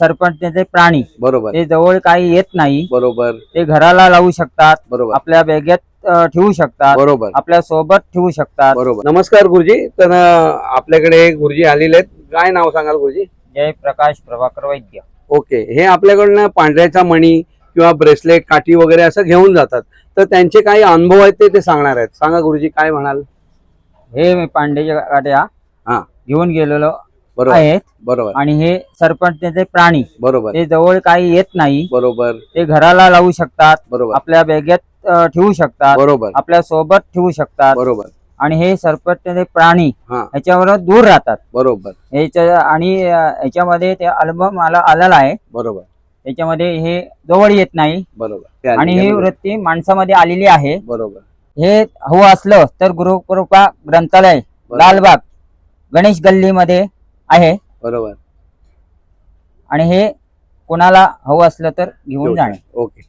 सरपंच ते प्राणी बरोबर. ते जवळ काही येत नाही बरोबर. ते घराला लावू शकतात बरोबर. आपल्या बॅगेत ठेवू शकतात बरोबर. आपल्यासोबत ठेवू शकतात. बरोबर. नमस्कार गुरुजी. तर आपल्याकडे गुरुजी आलेले आहेत. काय नाव सांगाल गुरुजी? जय प्रकाश प्रभाकर वैद्य. ओके. हे आपल्याकडनं पांढऱ्याचा मणी किंवा ब्रेसलेट काठी वगैरे असं घेऊन जातात. तर त्यांचे काही अनुभव आहेत ते ते सांगणार आहेत. सांगा गुरुजी काय म्हणाल? हे गाड्या हा. घेऊन गेलेलो. आहेत. बरोबर. आणि हे सरपंच ते प्राणी बरोबर. ते जवळ काही येत नाही बरोबर. ते घराला लावू शकतात बरोबर. आपल्या बॅगेत ठेवू शकतात बरोबर. आपल्यासोबत ठेवू शकतात. बरोबर. आणि हे सरपंच प्राणी ह्याच्यावर दूर राहतात. बरोबर. ह्याच्या आणि ह्याच्यामध्ये ते अल्बम मला आलेला आहे. बरोबर. त्याच्यामध्ये हे जवळ येत नाही. बरोबर. आणि ही. वृत्ती माणसामध्ये आलेली आहे. बरोबर. हे हवं असलं तर गुरुकृपा ग्रंथालय. लालबाग गणेश गल्लीमध्ये आहे. बरोबर. आणि हे कोणाला हवं असलं तर घेऊन जाणे. ओके.